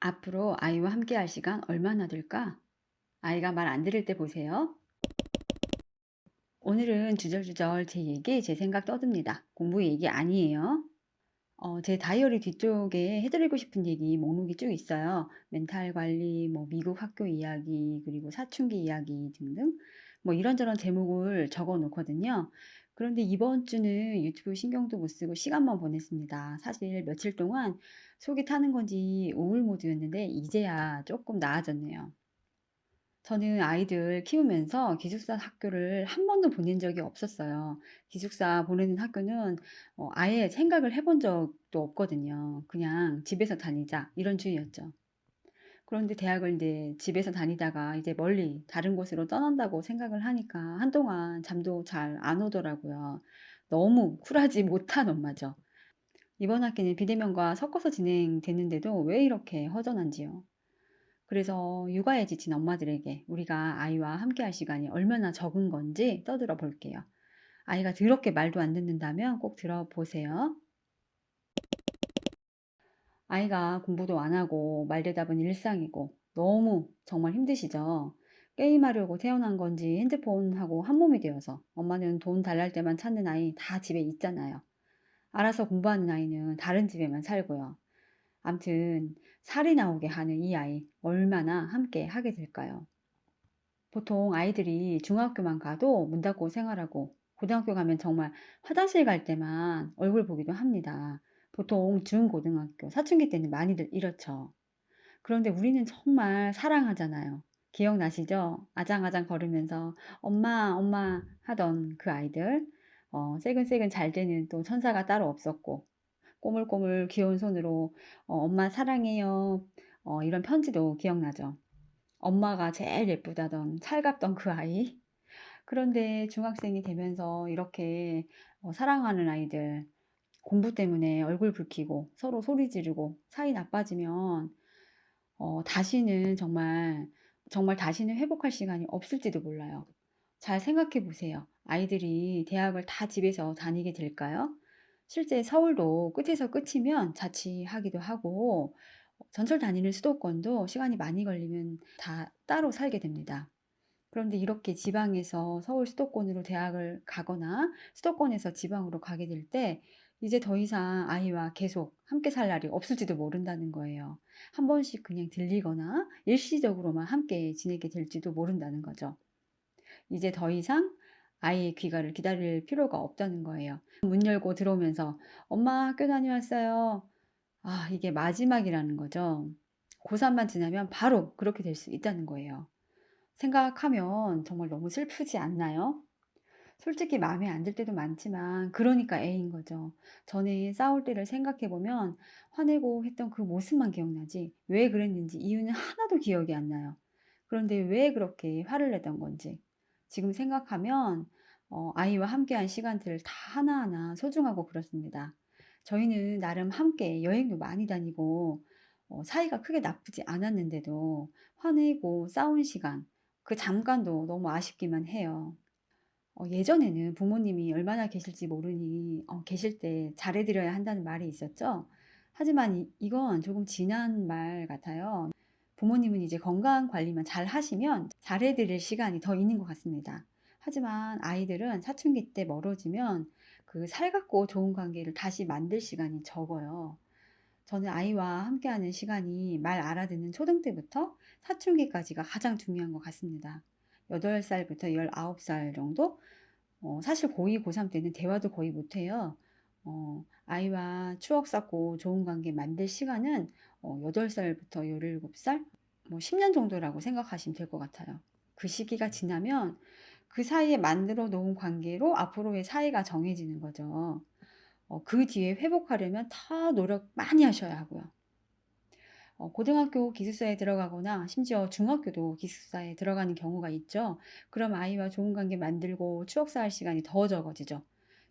앞으로 아이와 함께 할 시간 얼마나 될까? 아이가 말 안 들을 때 보세요. 오늘은 주절주절 제 얘기, 제 생각 떠듭니다. 공부 얘기 아니에요. 어, 제 다이어리 뒤쪽에 해드리고 싶은 얘기 목록이 쭉 있어요. 멘탈 관리, 뭐 미국 학교 이야기, 그리고 사춘기 이야기 등등. 뭐 이런저런 제목을 적어 놓거든요. 그런데 이번 주는 유튜브 신경도 못 쓰고 시간만 보냈습니다. 사실 며칠 동안 속이 타는 건지 우울 모드였는데 이제야 조금 나아졌네요. 저는 아이들 키우면서 기숙사 학교를 한 번도 보낸 적이 없었어요. 기숙사 보내는 학교는 어 아예 생각을 해본 적도 없거든요. 그냥 '집에서 다니자.' 이런 주의였죠. 그런데 대학을 이제 집에서 다니다가 이제 멀리 다른 곳으로 떠난다고 생각을 하니까 한동안 잠도 잘 안 오더라고요. 너무 쿨하지 못한 엄마죠. 이번 학기는 비대면과 섞어서 진행됐는데도 왜 이렇게 허전한지요. 그래서 육아에 지친 엄마들에게 우리가 아이와 함께 할 시간이 얼마나 적은 건지 떠들어 볼게요. 아이가 더럽게 말도 안 듣는다면 꼭 들어보세요. 아이가 공부도 안 하고 말대답은 일상이고 너무 정말 힘드시죠? 게임하려고 태어난 건지 핸드폰하고 한 몸이 되어서 엄마는 돈 달랄 때만 찾는 아이 다 집에 있잖아요. 알아서 공부하는 아이는 다른 집에만 살고요. 암튼 살이 나오게 하는 이 아이 얼마나 함께 하게 될까요? 보통 아이들이 중학교만 가도 문 닫고 생활하고 고등학교 가면 정말 화장실 갈 때만 얼굴 보기도 합니다. 보통 중고등학교 사춘기 때는 많이들 이렇죠. 그런데 우리는 정말 사랑하잖아요. 기억나시죠? 아장아장 걸으면서 "엄마, 엄마." 하던 그 아이들. 어 새근새근 잘 되는 또 천사가 따로 없었고 꼬물꼬물 귀여운 손으로 어 "엄마 사랑해요." 어 이런 편지도 기억나죠. 엄마가 제일 예쁘다던 살갑던 그 아이. 그런데 중학생이 되면서 이렇게 어 사랑하는 아이들 공부 때문에 얼굴 붉히고 서로 소리 지르고 사이 나빠지면 어 다시는 정말, 정말 다시는 회복할 시간이 없을지도 몰라요. 잘 생각해 보세요. 아이들이 대학을 다 집에서 다니게 될까요? 실제 서울도 끝에서 끝이면 자취하기도 하고 어 전철 다니는 수도권도 시간이 많이 걸리면 다 따로 살게 됩니다. 그런데 이렇게 지방에서 서울 수도권으로 대학을 가거나 수도권에서 지방으로 가게 될 때 이제 더 이상 아이와 계속 함께 살 날이 없을지도 모른다는 거예요. 한 번씩 그냥 들리거나 일시적으로만 함께 지내게 될지도 모른다는 거죠. 이제 더 이상 아이의 귀가를 기다릴 필요가 없다는 거예요. 문 열고 들어오면서 "엄마 학교 다녀왔어요." 아 이게 마지막이라는 거죠. 고3만 지나면 바로 그렇게 될 수 있다는 거예요. 생각하면 정말 너무 슬프지 않나요? 솔직히 마음에 안 들 때도 많지만 그러니까 애인 거죠. 전에 싸울 때를 생각해 보면 화내고 했던 그 모습만 기억나지 왜 그랬는지 이유는 하나도 기억이 안 나요. 그런데 왜 그렇게 화를 냈던 건지 지금 생각하면 어 아이와 함께한 시간들 다 하나하나 소중하고 그렇습니다. 저희는 나름 함께 여행도 많이 다니고 어 사이가 크게 나쁘지 않았는데도 화내고 싸운 시간 그 잠깐도 너무 아쉽기만 해요. 어 예전에는 부모님이 얼마나 계실지 모르니 어 계실 때 잘해 드려야 한다는 말이 있었죠. 하지만 이 이건 조금 지난 말 같아요. 부모님은 이제 건강 관리만 잘 하시면 잘해 드릴 시간이 더 있는 것 같습니다. 하지만 아이들은 사춘기 때 멀어지면 그 살갑고 좋은 관계를 다시 만들 시간이 적어요. 저는 아이와 함께하는 시간이 말 알아듣는 초등 때부터 사춘기까지가 가장 중요한 것 같습니다. 8 살부터 19살 정도? 어 사실 고2, 고3 때는 대화도 거의 못 해요. 어 아이와 추억 쌓고 좋은 관계 만들 시간은 어 8 살부터 17살 뭐 10년 정도라고 생각하시면 될 것 같아요. 그 시기가 지나면 그 사이에 만들어 놓은 관계로 앞으로의 사이가 정해지는 거죠. 어 그 뒤에 회복하려면 더 노력 많이 하셔야 하고요. 어 고등학교 기숙사에 들어가거나 심지어 중학교도 기숙사에 들어가는 경우가 있죠. 그럼 아이와 좋은 관계 만들고 추억 쌓을 시간이 더 적어지죠.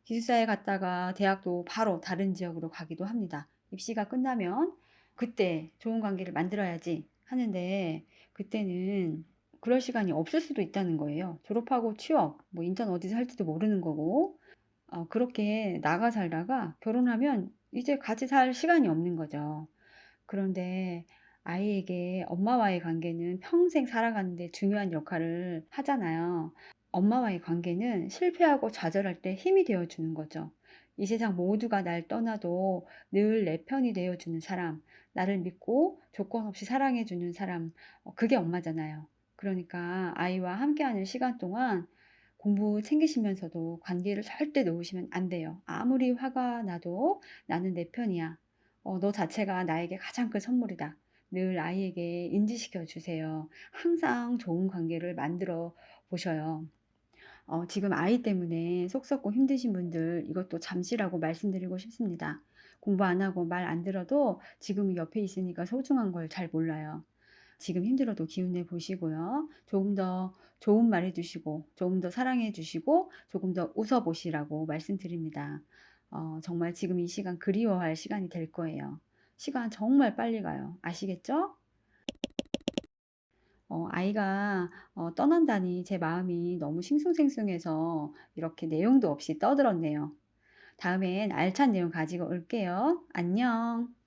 기숙사에 갔다가 대학도 바로 다른 지역으로 가기도 합니다. 입시가 끝나면 '그때 좋은 관계를 만들어야지.' 하는데 그때는 그럴 시간이 없을 수도 있다는 거예요. 졸업하고 취업, 뭐 인턴 어디서 할지도 모르는 거고 어 그렇게 나가 살다가 결혼하면 이제 같이 살 시간이 없는 거죠. 그런데 아이에게 엄마와의 관계는 평생 살아가는 데 중요한 역할을 하잖아요. 엄마와의 관계는 실패하고 좌절할 때 힘이 되어 주는 거죠. 이 세상 모두가 날 떠나도 늘 내 편이 되어 주는 사람, 나를 믿고 조건 없이 사랑해 주는 사람, 어 그게 엄마잖아요. 그러니까 아이와 함께하는 시간 동안 공부 챙기시면서도 관계를 절대 놓으시면 안 돼요. 아무리 화가 나도 '나는 내 편이야. 어 너 자체가 나에게 가장 큰 선물이다.' 늘 아이에게 인지시켜 주세요. 항상 좋은 관계를 만들어 보셔요. 어 지금 아이 때문에 속 썩고 힘드신 분들 이것도 잠시라고 말씀드리고 싶습니다. 공부 안 하고 말 안 들어도 지금 옆에 있으니까 소중한 걸 잘 몰라요. 지금 힘들어도 기운내 보시고요. 조금 더 좋은 말 해 주시고 조금 더 사랑해 주시고 조금 더 웃어 보시라고 말씀드립니다. 어 정말 지금 이 시간 그리워할 시간이 될 거예요. 시간 정말 빨리 가요. 아시겠죠? 어 아이가 어 떠난다니 제 마음이 너무 싱숭생숭해서 이렇게 내용도 없이 떠들었네요. 다음엔 알찬 내용 가지고 올게요. 안녕.